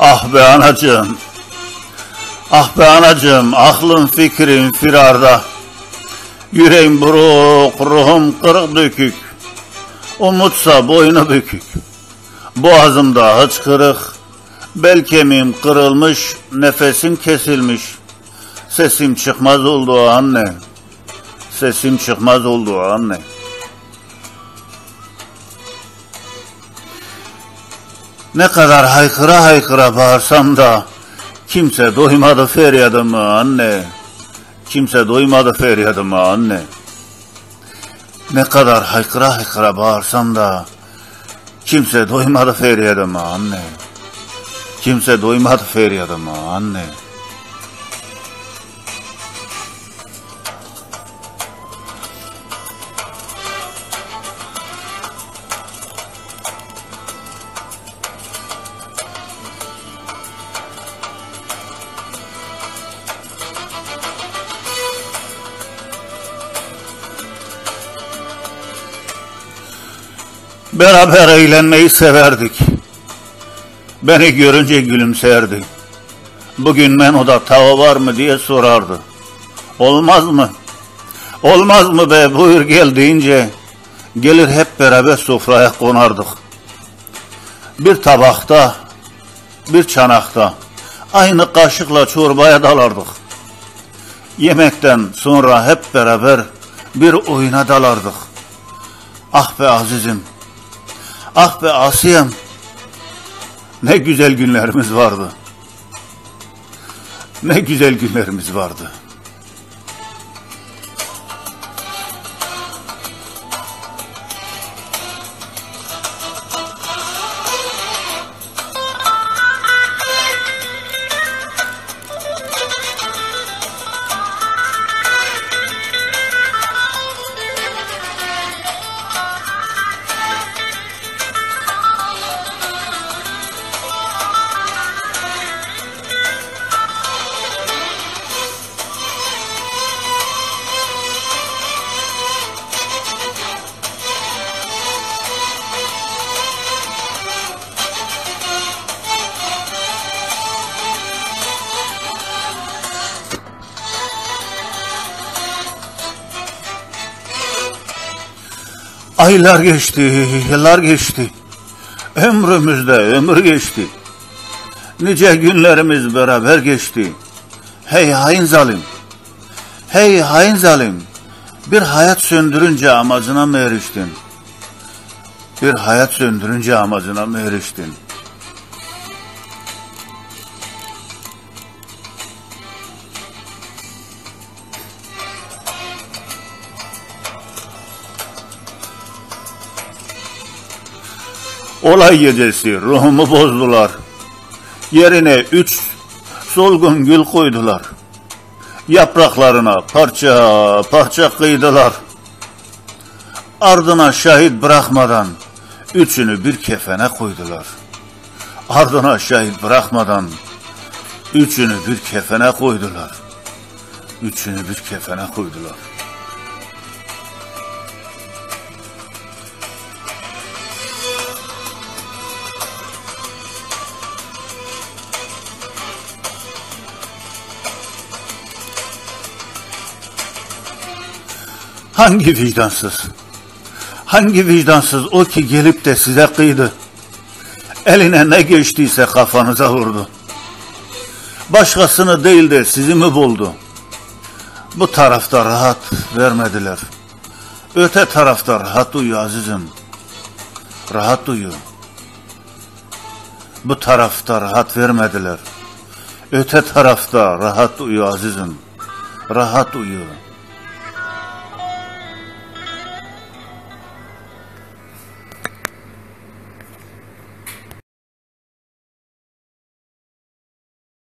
Ah be anacığım. Ah be anacığım, aklım fikrim firarda. Yüreğim buruk, ruhum kırık dökük. Umutsa boynu bükük. Boğazımda hıçkırık. Bel kemiğim kırılmış, nefesim kesilmiş. Sesim çıkmaz oldu anne. Sesim çıkmaz oldu anne. Ne kadar haykıra haykıra bağırsam da kimse doymadı feryadımı anne. Kimse doymadı feryadımı anne. Ne kadar haykıra haykıra bağırsam da kimse doymadı feryadımı anne. Kimse doymadı feryadımı anne. Beraber eğlenmeyi severdik. Beni görünce gülümserdi. Bugün Meno'da tava var mı diye sorardı. Olmaz mı? Olmaz mı be buyur gel deyince gelir hep beraber sofraya konardık. Bir tabakta, bir çanakta aynı kaşıkla çorbaya dalardık. Yemekten sonra hep beraber bir oyuna dalardık. Ah be azizim, ah be asiyem, ne güzel günlerimiz vardı. Ne güzel günlerimiz vardı. Aylar geçti, yıllar geçti. Ömrümüzde ömür geçti. Nice günlerimiz beraber geçti. Hey hain zalim. Hey hain zalim. Bir hayat söndürünce amacına mı eriştin? Bir hayat söndürünce amacına mı eriştin? Olay gecesi ruhumu bozdular. Yerine üç solgun gül koydular. Yapraklarına parça parça kıydılar. Ardına şahit bırakmadan üçünü bir kefene koydular. Ardına şahit bırakmadan üçünü bir kefene koydular. Üçünü bir kefene koydular. Hangi vicdansız? Hangi vicdansız o ki gelip de size kıydı? Eline ne geçtiyse kafanıza vurdu. Başkasını değil de sizi mi buldu? Bu tarafta rahat vermediler. Öte tarafta rahat uyu azizim. Rahat uyu. Bu tarafta rahat vermediler. Öte tarafta rahat uyu azizim. Rahat uyu.